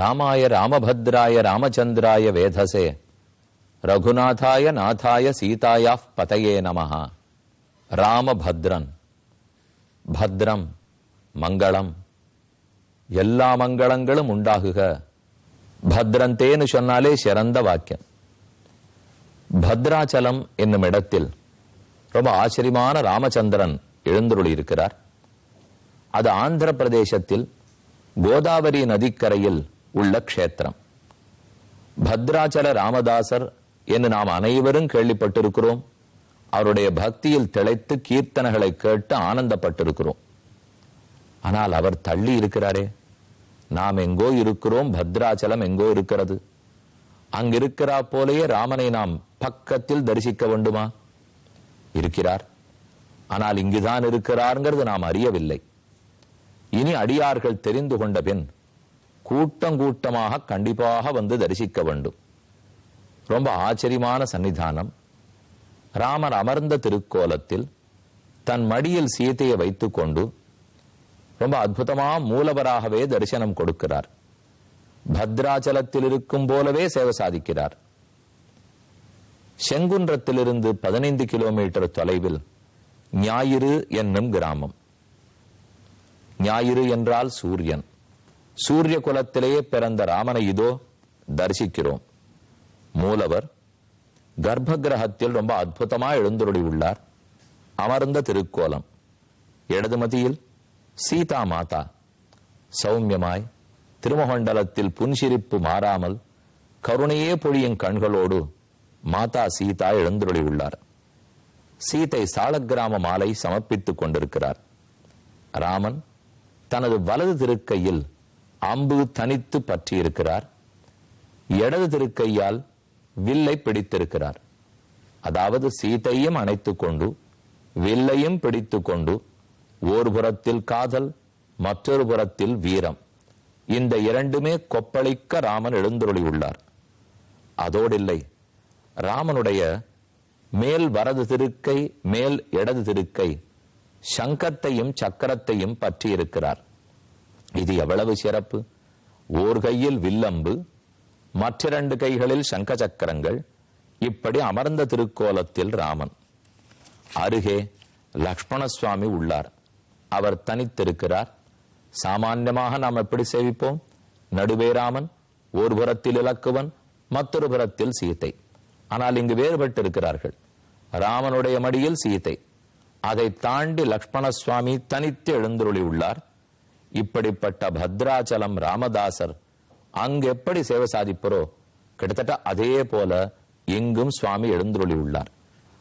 ராமாய ராமபத்ராய ராமச்சந்திராய வேதசே. ரகுநாதாய நாதாய சீதாயா பதையே நம ராமபத்ரன். பத்ரம். மங்களம். எல்லா மங்களங்களும் உண்டாகுக. பத்ரந்தேன்னு சொன்னாலே சிறந்த வாக்கியம். பத்ராச்சலம் என்னும் இடத்தில் ரொம்ப ஆச்சரியமான ராமச்சந்திரன் எழுந்தருளி இருக்கிறார் அது ஆந்திர பிரதேசத்தில் கோதாவரி நதிக்கரையில் உள்ள க்ஷேத்திரம். பத்ராச்சல ராமதாசர் என்று நாம் அனைவரும் கேள்விப்பட்டிருக்கிறோம். அவருடைய பக்தியில் திளைத்து கீர்த்தனைகளை கேட்டு ஆனந்தப்பட்டிருக்கிறோம். ஆனால் அவர் தள்ளி இருக்கிறாரே. நாம் எங்கோ இருக்கிறோம் பத்ராச்சலம் எங்கோ இருக்கிறது. அங்கிருக்கிறா போலேயே ராமனை நாம் பக்கத்தில் தரிசிக்க வேண்டுமா? இருக்கிறார். ஆனால் இங்குதான் இருக்கிறார்ங்கிறது நாம் அறியவில்லை. இனி அடியார்கள் தெரிந்து கொண்ட பின் கூட்டம் கூட்டமாக கண்டிப்பாக வந்து தரிசிக்க வேண்டும். ரொம்ப ஆச்சரியமான சன்னிதானம். ராமர் அமர்ந்த திருக்கோலத்தில் தன் மடியில் சீதையை வைத்துக்கொண்டு ரொம்ப அற்புதமா மூலவராகவே தரிசனம் கொடுக்கிறார். பத்ராச்சலத்தில் இருக்கும் போலவே சேவை சாதிக்கிறார். செங்குன்றத்திலிருந்து பதினைந்து கிலோமீட்டர் தொலைவில் ஞாயிறு என்னும் கிராமம். ஞாயிறு என்றால் சூரியன். சூரிய குலத்திலேயே பிறந்த ராமனை இதோ தரிசிக்கிறோம். மூலவர் கர்ப்ப கிரகத்தில் ரொம்ப அற்புதமாக எழுந்துருடி உள்ளார் அமர்ந்த திருக்கோலம். இடதுமதியில் சீதா மாதா. சௌமியமாய் திருமகண்டலத்தில் புன்சிரிப்பு மாறாமல் கருணையே பொழியும் கண்களோடு மாதா சீதா எழுந்துருளி உள்ளார் சீதை சாலக்கிராம மாலை சமர்ப்பித்துக் கொண்டிருக்கிறார். ராமன் தனது வலது திருக்கையில் அம்பு தனித்து பற்றியிருக்கிறார். இடது திருக்கையால் வில்லை பிடித்திருக்கிறார். அதாவது சீதையும் அணைத்துக் கொண்டு வில்லையும் பிடித்து கொண்டு ஒரு புறத்தில் காதல் மற்றொரு புறத்தில் வீரம். இந்த இரண்டுமே கொப்பளிக்க ராமன் எழுந்தருளி உள்ளார் அதோடில்லை ராமனுடைய மேல் வரது திருக்கை மேல் இடது திருக்கை சங்கத்தையும் சக்கரத்தையும் பற்றியிருக்கிறார். இது எவ்வளவு சிறப்பு? ஓர் கையில் வில்லம்பு மற்றிரண்டு கைகளில் சங்க சக்கரங்கள் இப்படி அமர்ந்த திருக்கோலத்தில் ராமன். அருகே லக்ஷ்மண சுவாமி உள்ளார். அவர் தனித்திருக்கிறார். சாமான்யமாக நாம் எப்படி சேவிப்போம்? நடுவே ராமன் ஒரு புறத்தில் இலக்குவன் மற்றொரு புறத்தில் சீதை ஆனால் இங்கு வேறுபட்டு இருக்கிறார்கள் ராமனுடைய மடியில் சீதை அதை தாண்டி லக்ஷ்மண சுவாமி தனித்து எழுந்துருளி உள்ளார் இப்படிப்பட்ட பத்ராச்சலம் ராமதாசர் அங்கு எப்படி சேவை சாதிப்பரோ கிட்டத்தட்ட அதே போல எங்கும் சுவாமி எழுந்துருளி உள்ளார்.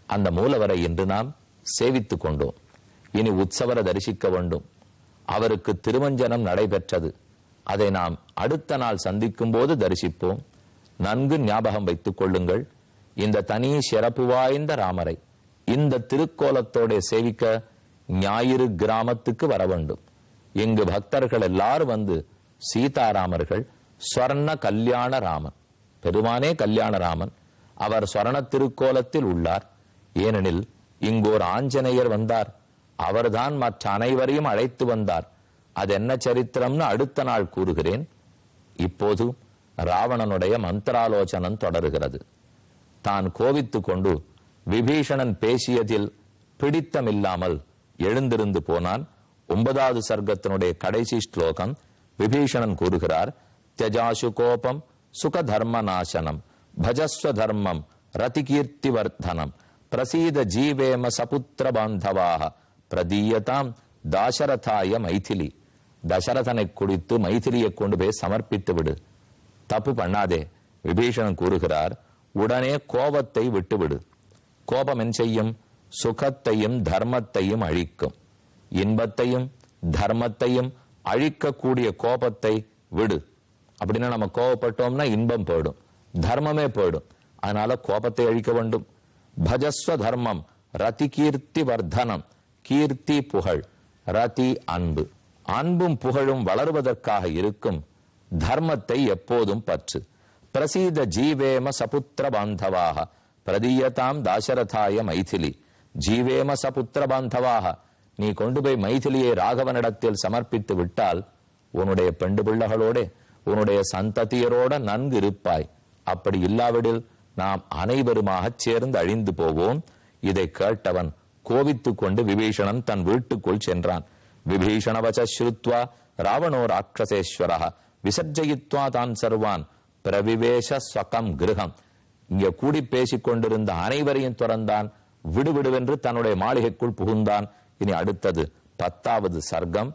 அந்த மூலவரை இன்று நாம் சேவித்துக் கொண்டோம். இனி உற்சவரை தரிசிக்க வேண்டும். அவருக்கு திருமஞ்சனம் நடைபெற்றது. அதை நாம் அடுத்த நாள் சந்திக்கும் போது தரிசிப்போம். நன்கு ஞாபகம் வைத்துக் கொள்ளுங்கள். இந்த தனி சிறப்பு வாய்ந்த ராமரை இந்த திருக்கோலத்தோட சேவிக்க ஞாயிறு கிராமத்துக்கு வர வேண்டும். இங்கு பக்தர்கள் எல்லாரும் வந்து சீதாராமர்கள் ஸ்வர்ண கல்யாண ராமன். பெருமானே கல்யாண ராமன். அவர் ஸ்வரண திருக்கோலத்தில் உள்ளார். ஏனெனில் இங்கு ஒரு ஆஞ்சநேயர் வந்தார். அவர்தான் மற்ற அனைவரையும் அழைத்து வந்தார். அது என்ன சரித்திரம்னு அடுத்த நாள் கூறுகிறேன். இப்போது ராவணனுடைய மந்திராலோசனம் தொடருகிறது. தான் கோவித்து கொண்டு விபீஷணன் பேசியதில் பிடித்தமில்லாமல் எழுந்திருந்து போனான். ஒன்பதாவது சர்க்கத்தினுடைய கடைசி ஸ்லோகம் விபீஷணன் கூறுகிறார் தியஜாசு கோபம் சுக தர்ம நாசனம் பஜஸ்வ தர்மம் ரதிகீர்த்தி வர்த்தனம் பிரசீத ஜீவேம சபுத்திர பாந்தவாக பிரதீயதாம் தாசரதாய மைதிலி. தசரதனை குடித்து மைதிலியை கொண்டு போய் சமர்ப்பித்து விடு. தப்பு பண்ணாதே விபீஷணன் கூறுகிறார். உடனே கோபத்தை விட்டுவிடு. கோபம் என் செய்யும்? சுகத்தையும் தர்மத்தையும் அழிக்கும். இன்பத்தையும் தர்மத்தையும் அழிக்கக்கூடிய கோபத்தை விடு. அப்படின்னா நம்ம கோபப்பட்டோம்னா இன்பம் போயிடும். தர்மமே போயிடும். அதனால கோபத்தை அழிக்க வேண்டும். பஜஸ்வ தர்மம் ரதி கீர்த்தி வர்தனம் கீர்த்தி புகழ் ரதி அன்பு. அன்பும் புகழும் வளருவதற்காக இருக்கும் தர்மத்தை எப்போதும் பற்று. பிரசீத ஜீவேம சபுத்திர பாந்தவாக பிரதீயதாம் தாசரதாய மைதிலி. ஜீவேம சபுத்திர பாந்தவாக நீ கொண்டு போய் மைதிலியை ராகவனிடத்தில் சமர்ப்பித்து விட்டால் உன்னுடைய பெண்டு பிள்ளைகளோட உன்னுடைய சந்ததியரோட நன்கு இருப்பாய். அப்படி இல்லாவிடில் நாம் அனைவருமாகச் சேர்ந்து அழிந்து போவோம். இதை கேட்டவன் கோவித்துக் கொண்டு விபீஷணன் தன் வீட்டுக்குள் சென்றான். விபீஷணவச ஸ்ருத்வா ராவணோ ராட்சசேஸ்வர விசர்ஜயித்வா தான் சர்வான் பிரவிவேஷ ஸ்வகம் கிரகம் இங்கே கூடி பேசிக் கொண்டிருந்த அனைவரையும் துறந்தான். விடுவிடுவென்று தன்னுடைய மாளிகைக்குள் புகுந்தான். இனி அடுத்தது பத்தாவது சர்க்கம்.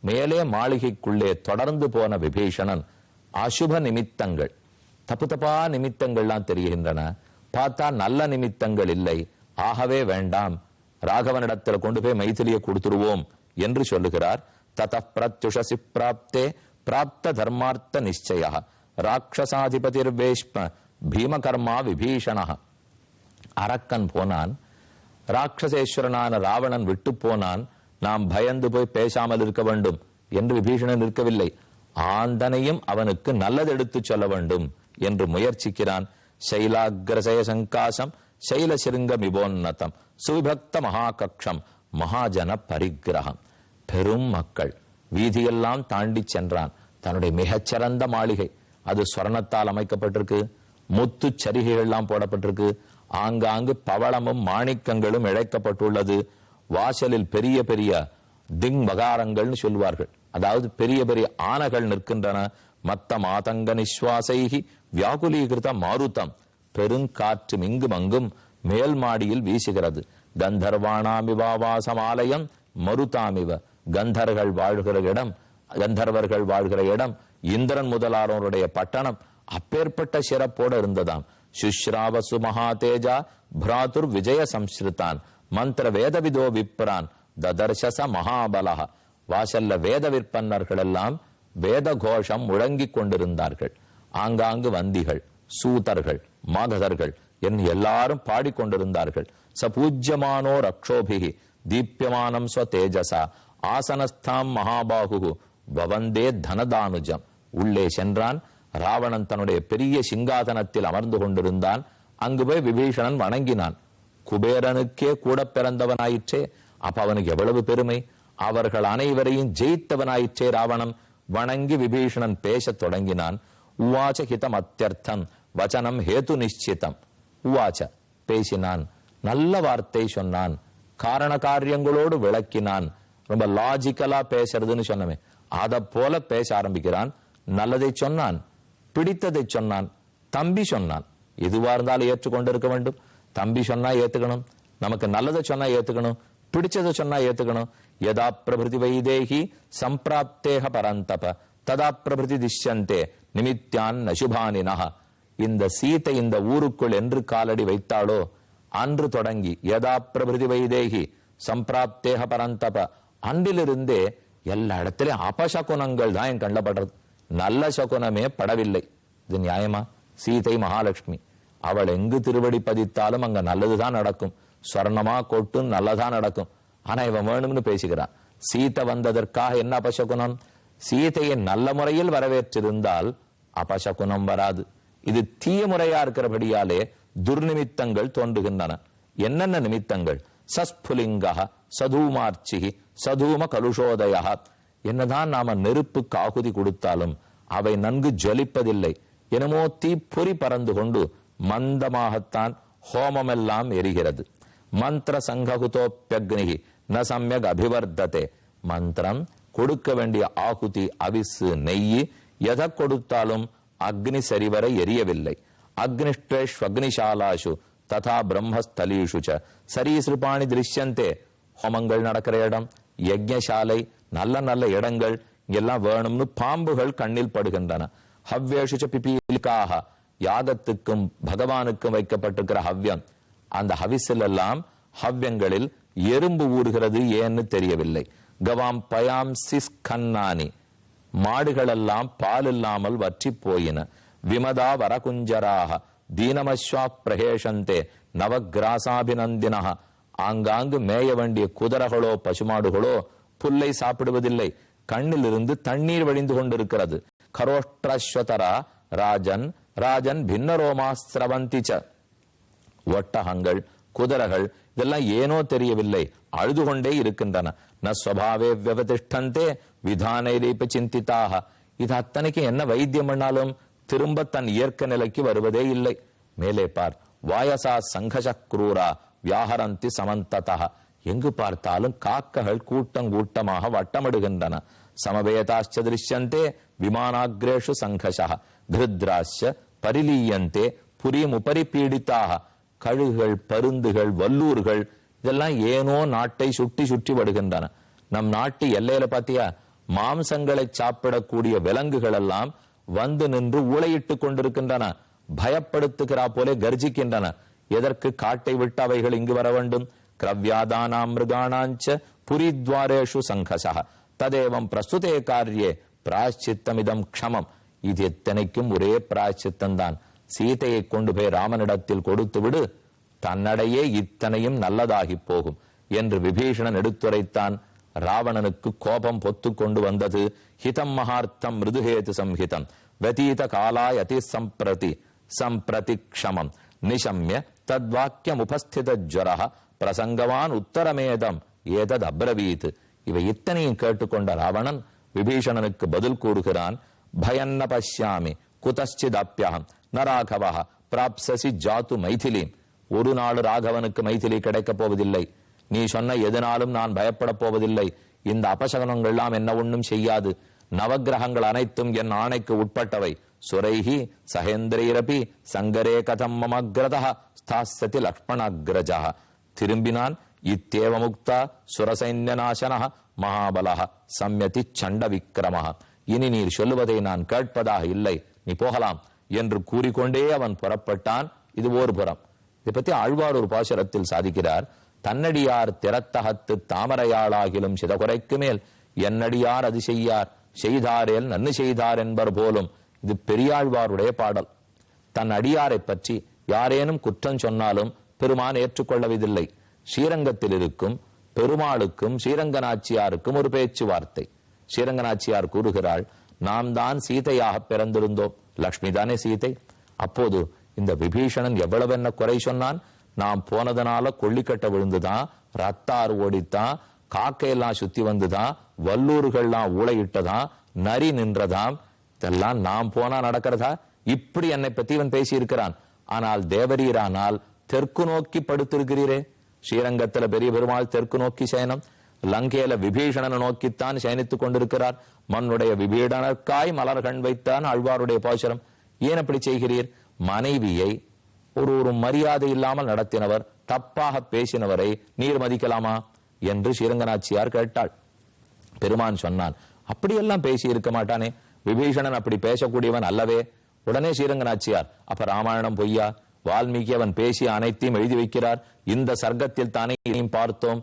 மேலே மாளிகைக்குள்ளே தொடர்ந்து போன விபீஷணன் அசுப நிமித்தங்கள். தப்பு தப்பா நிமித்தங்கள்லாம் தெரிகின்றன. பார்த்தா நல்ல நிமித்தங்கள் இல்லை. ஆகவே வேண்டாம். ராகவனிடத்தில் கொண்டு போய் மைத்திலியை கொடுத்துருவோம் என்று சொல்லுகிறார். தத பிரத்யுஷசி பிராப்தே பிராப்த தர்மார்த்த நிச்சய. ராட்சசாதிபதிர் வேஷ்ம பீமகர்மா விபீஷணா. அரக்கன் போனான். ராட்சசேஸ்வரனான ராவணன் விட்டு போனான் நாம் பயந்து போய் பேசாமல் இருக்க வேண்டும் என்று விபீஷணன் இருக்கவில்லை ஆந்தனையும் அவனுக்கு நல்லது எடுத்துச் சொல்ல வேண்டும் என்று முயற்சிக்கிறான். சைலாகிரசய சங்காசம் சைல சிருங்க மிபோன்னதம் சுவிபக்த மகாகக்ஷம் மகாஜன பரிகிரகம் பெரும் மக்கள். வீதியெல்லாம் தாண்டி சென்றான். தன்னுடைய மிகச்சிறந்த மாளிகை. அது ஸ்வரணத்தால் அமைக்கப்பட்டிருக்கு. முத்து சரிகைகள்லாம் போடப்பட்டிருக்கு. ஆங்காங்கு பவளமும் மாணிக்கங்களும் இழைக்கப்பட்டுள்ளது. வாசலில் பெரிய பெரிய திங் மகாரங்கள்னு சொல்வார்கள். அதாவது பெரிய பெரிய ஆனைகள் நிற்கின்றன. மத்த மாதங்க நிஸ்வாசைகி வியாகுலீகிருத மாருதம். பெருங்காற்று மிங்கும் அங்கும் மேல் மாடியில் வீசுகிறது. கந்தர்வானாமிவாவாசமாலயம் மருதாமிவ. கந்தர்கள் வாழ்கிற இடம் கந்தர்வர்கள் வாழ்கிற இடம் இந்திரன் முதலாளருடைய பட்டணம் அப்பேற்பட்ட சிறப்போடு இருந்ததாம். சுஷ்ராவசு மகாதேஜா பிராதுர் விஜய சம்ஸ்ருதான் மந்திர வேதவிதோ விப்ரான் ததர்ஷச மகாபலக வாசல்ல வேத விற்பன்னர்கள் எல்லாம் வேத கோஷம் முழங்கிக் கொண்டிருந்தார்கள் ஆங்காங்கு வந்திகள் சூதர்கள் மாகதர்கள் என் எல்லாரும் பாடிக்கொண்டிருந்தார்கள். ச பூஜ்யமானோ ரக்ஷோபிகி தீப்யமானம் ஸ்வ தேஜசா ஆசனஸ்தாம் மகாபாகு பவந்தே தனதானுஜம்। உள்ளே சென்றான் ராவணன் தன்னுடைய பெரிய சிங்காதனத்தில் அமர்ந்து கொண்டிருந்தான். அங்கு போய் விபீஷணன் வணங்கினான். குபேரனுக்கே கூட பிறந்தவனாயிற்றே. அப்ப அவனுக்கு எவ்வளவு பெருமை? அவர்கள் அனைவரையும் ஜெயித்தவனாயிற்றே ராவணன். வணங்கி விபீஷணன் பேசத் தொடங்கினான். உவாச்ச ஹிதம் அத்தியர்த்தம் வச்சனம் ஹேது நிச்சிதம் உவாச்ச பேசினான். நல்ல வார்த்தை சொன்னான். காரண காரியங்களோடு விளக்கினான். ரொம்ப லாஜிக்கலா பேசுறதுன்னு சொன்னமே. அதை போல பேச ஆரம்பிக்கிறான். நல்லதை சொன்னான். பிடித்ததை சொன்னான் தம்பி சொன்னான். எதுவா இருந்தாலும் ஏற்றுக்கொண்டு இருக்க வேண்டும். தம்பி சொன்னா ஏத்துக்கணும். நமக்கு நல்லதை சொன்னா ஏத்துக்கணும். பிடிச்சதை சொன்னா ஏத்துக்கணும். யதா பிரபிருதி வைதேகி சம்பிராப்தேக பரந்தப. ததா பிரபிருதி திஷ்யந்தே. நிமித்யான் நசுபானினஹ இந்த சீத்தை இந்த ஊருக்குள் என்று காலடி வைத்தாளோ? அன்று தொடங்கி யதா பிரபிருதி வைதேகி சம்பிராப்தேக பரந்தப. அன்றிலிருந்தே எல்லா இடத்துலயும் அபசகுணங்கள் தான் என் கண்ணில் நல்ல சகுனமே படவில்லை. இது நியாயமா? சீதை மகாலட்சுமி. அவள் எங்கு திருவடி பதித்தாலும் அங்க நல்லதுதான் நடக்கும். சொர்ணமா கொட்டும் நல்லதா நடக்கும். ஆனா இவன் வேணும்னு பேசுகிறான் சீதை வந்ததற்காக என்ன அபசகுனம்? சீதையை நல்ல முறையில் வரவேற்றிருந்தால் அபசகுனம் வராது. இது தீய முறையா இருக்கிறபடியாலே துர்நிமித்தங்கள் தோன்றுகின்றன. என்னென்ன நிமித்தங்கள்? சஸ்புலிங்கா சதூமார்ச்சி சதூம கலுஷோதயா என்னதான் நாம நெருப்புக்கு ஆகுதி கொடுத்தாலும் அவை நன்கு ஜொலிப்பதில்லை. என்னமோ தீப்பொறி பறந்து கொண்டு மந்தமாகத்தான் ஹோமமெல்லாம் எரிகிறது. மந்திர சங்ககுதோப்பியக்னிகி ந சமயக் அபிவர்த்ததே. மந்திரம் கொடுக்க வேண்டிய ஆகுதி அவிசு நெய் எதை கொடுத்தாலும் அக்னி சரிவர எரியவில்லை. அக்னிஷ்டேஷ்வக்னிசாலாஷு ததா பிரம்மஸ்தலீஷு ச. சரீசிருப்பாணி திருஷ்யந்தே. ஹோமங்கள் நடக்கிற இடம் யஜ்யசாலை நல்ல நல்ல இடங்கள் எல்லாம் வேணும்னு பாம்புகள் கண்ணில் படுகின்றன. ஹவ்யேஷு பிபீலிக்காக யாகத்துக்கும் பகவானுக்கும் வைக்கப்பட்டிருக்கிற ஹவ்யம். அந்த ஹவிசில் எல்லாம் ஹவ்யங்களில் எறும்பு ஊறுகிறது ஏன்னு தெரியவில்லை. கவாம் பயாம் சிஸ் கண்ணானி. மாடுகளெல்லாம் பால் இல்லாமல் வற்றி போயின. விமதா வரகுஞ்சராக தீனமஸ்வா பிரகேஷந்தே நவகிராசாபிநந்தினா ஆங்காங்கு மேய வேண்டிய குதிரைகளோ பசுமாடுகளோ புல்லை சாப்பிடுவதில்லை. கண்ணிலிருந்து தண்ணீர் வழிந்து கொண்டிருக்கிறது. கரோஷ்டிரஸ்வதரா ராஜன் ராஜன் பின்னரோமா சிரவந்திச்ச ஒட்டகங்கள் குதிரைகள் இதெல்லாம் ஏனோ தெரியவில்லை. அழுது கொண்டே இருக்கின்றன. ந ஸ்வபாவே வியவதிஷ்டந்தே விதானைரீப சிந்தித்தாக. இது அத்தனைக்கு என்ன வைத்தியம் பண்ணாலும் திரும்ப தன் இயற்கை நிலைக்கு வருவதே இல்லை. மேலே பார். வாயசா சங்கச குரூரா வியாஹரந்தி சமந்ததா. எங்கு பார்த்தாலும் காக்ககள் கூட்டம் கூட்டமாக வட்டமிடுகின்றன. சமவேதாச்ச திருஷ்யந்தே விமானாகிரேஷு சங்கசா கிருத்ராஷ பரிலீயந்தே புரியும் உபரி பீடித்தாக கழுகுகள் பருந்துகள் வல்லூர்கள் இதெல்லாம் ஏனோ நாட்டை சுட்டி சுற்றி வருகின்றன. நம் நாட்டு எல்லையில பாத்தியா மாம்சங்களை சாப்பிடக்கூடிய விலங்குகள் எல்லாம் வந்து நின்று ஊளையிட்டு கொண்டிருக்கின்றன. பயப்படுத்துகிறா போலே கர்ஜிக்கின்றன. எதற்கு காட்டை விட்டு அவைகள் இங்கு வர வேண்டும்? கிரவியாதானாமிருகாணாஞ்ச புரித்வாரேஷு சங்கசா ததேவம் பிரஸ்துதே காரியே பிராச்சித்தமிதம் க்ஷமம் இது எத்தனைக்கும் ஒரே பிராச்சித்தந்தான் சீதையை கொண்டு போய் ராமனிடத்தில் கொடுத்து விடு தன்னடையே இத்தனையும் நல்லதாகி போகும் என்று விபீஷணன் எடுத்துரைத்தான் ராவணனுக்கு கோபம் பொத்து கொண்டு வந்தது ஹிதம் மகார்த்தம் மிருதுஹேது சம்ஹிதம் வதீத காலாய் அதி சம்பிரதி சம்பிரதி க்ஷமம் நிஷம்ய தத்வாக்கியம் உபஸ்தித ஜுவர பிரசங்கவான் உத்தரமேதம். ஏதத் அப்ரவீத். இவை இத்தனையும் கேட்டுக்கொண்ட ராவணன் விபீஷணனுக்கு பதில் கூறுகிறான் பயன்ன பஷ்யாமி குதச்சிதப்பியகம் ந ராகவா பிராப்சசி ஜாத்து மைதிலீம். ஒரு நாள் ராகவனுக்கு மைதிலி கிடைக்கப் போவதில்லை. நீ சொன்ன எதனாலும் நான் பயப்படப் போவதில்லை. இந்த அபசகனங்கள்லாம் என்ன ஒண்ணும் செய்யாது. நவக்கிரகங்கள் அனைத்தும் என் ஆணைக்கு உட்பட்டவை. சுரைஹி சகேந்திரைரபி சங்கரே கதம் மமக்ரதா ஸ்தாசதி லக்ஷ்மணாகிரஜா திரும்பினான் இத்தேவமுக்தா சுரசைன்யநாசன மகாபல சம்யதி சண்ட விக்கிரம இனி நீர் சொல்லுவதை நான் கேட்பதாக இல்லை நீ போகலாம் என்று கூறிக்கொண்டே அவன் புறப்பட்டான் இது ஓர் புறம் இதை பத்தி ஆழ்வார் ஒரு பாசுரத்தில் சாதிக்கிறார் தன்னடியார் திறத்தகத்து தாமரையாளாகிலும் சிதகுறைக்கு மேல் என்னடியார் அது செய்யார் செய்தாரேல் நன்னு செய்தார் என்பர் போலும் இது பெரியாழ்வாருடைய பாடல் தன் அடியாரை பற்றி யாரேனும் குற்றம் சொன்னாலும் பெருமான் ஏற்றுக்கொள்ளவதில்லை. ஸ்ரீரங்கத்தில் இருக்கும் பெருமாளுக்கும் ஸ்ரீரங்கநாச்சியாருக்கும் ஒரு பேச்சுவார்த்தை. ஸ்ரீரங்கநாச்சியார் கூறுகிறாள் நாம் தான் சீதையாக பிறந்திருந்தோம். லக்ஷ்மி தானே சீதை. அப்போது இந்த விபீஷணன் எவ்வளவு என்ன குறை சொன்னான்? நாம் போனதனால கொள்ளிக்கட்ட விழுந்துதான் ரத்தாறு ஓடித்தான் காக்கையெல்லாம் சுத்தி வந்துதான் வல்லூர்கள்லாம் ஊழையிட்டதான் நரி நின்றதாம். இதெல்லாம் நாம் போனா நடக்கிறதா? இப்படி என்னை பத்தி இவன் பேசியிருக்கிறான். ஆனால் தேவரீரானால் தெற்கு நோக்கி படுத்திருக்கிறீரே? ஸ்ரீரங்கத்துல பெரிய பெருமாள் தெற்கு நோக்கி சயனம். லங்கையில விபீஷணனை நோக்கித்தான் சயனித்துக் கொண்டிருக்கிறார். மண்ணுடைய விபீடனர்க்காய் மலர்கண் வைத்தான் ஆழ்வாருடைய பாசுரம். ஏன் அப்படி செய்கிறீர்? மனைவியை ஒரு ஒரு மரியாதை இல்லாமல் நடத்தினவர் தப்பாக பேசினவரை நீர் மதிக்கலாமா? என்று ஸ்ரீரங்கநாச்சியார் கேட்டாள். பெருமான் சொன்னான் அப்படியெல்லாம் பேசி இருக்க மாட்டானே. விபீஷணன் அப்படி பேசக்கூடியவன் அல்லவே. உடனே ஸ்ரீரங்கநாச்சியார் அப்ப ராமாயணம் பொய்யா? வால்மீகி அவன் பேசிய அனைத்தையும் எழுதி வைக்கிறார். இந்த சர்க்கத்தில் தானே இனியும் பார்த்தோம்.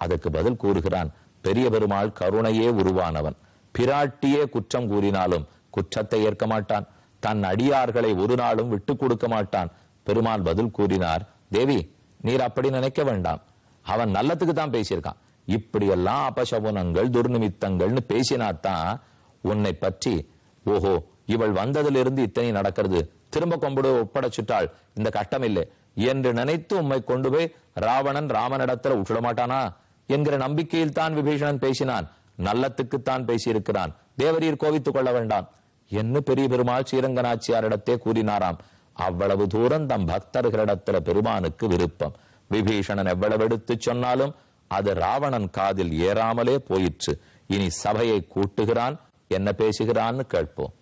அதற்கு பதில் கூறுகிறான். பெரிய பெருமாள் கருணையே உருவானவன். பிராட்டியே குற்றம் கூறினாலும் குற்றத்தை ஏற்க மாட்டான். தன் அடியார்களை ஒரு நாளும் விட்டு கொடுக்க மாட்டான். பெருமாள் பதில் கூறினார். தேவி நீர் அப்படி நினைக்க வேண்டாம். அவன் நல்லத்துக்கு தான் பேசியிருக்கான். இப்படியெல்லாம் அபசகுனங்கள் துர்நிமித்தங்கள்னு பேசினாத்தான் உன்னை பற்றி ஓஹோ இவள் வந்ததிலிருந்து இத்தனை நடக்கிறது. திரும்ப கொம்புடு ஒப்படைச்சுட்டாள். இந்த கட்டம் இல்லை. என்று நினைத்து உம்மை கொண்டு போய் ராவணன் ராமனிடத்துல விட்டுட மாட்டானா என்கிற நம்பிக்கையில் தான் விபீஷணன் பேசினான். நல்லத்துக்குத்தான் பேசியிருக்கிறான். தேவரீர் கோவித்துக் கொள்ள வேண்டாம். என்ன பெரிய பெருமாள் ஸ்ரீரங்கநாச்சியாரிடத்தே கூறினாராம். அவ்வளவு தூரம் தம் பக்தர்களிடத்துல பெருமானுக்கு விருப்பம். விபீஷணன் எவ்வளவு எடுத்து சொன்னாலும் அது ராவணன் காதில் ஏறாமலே போயிற்று. இனி சபையை கூட்டுகிறான் என்ன பேசுகிறான்னு கேட்போம்.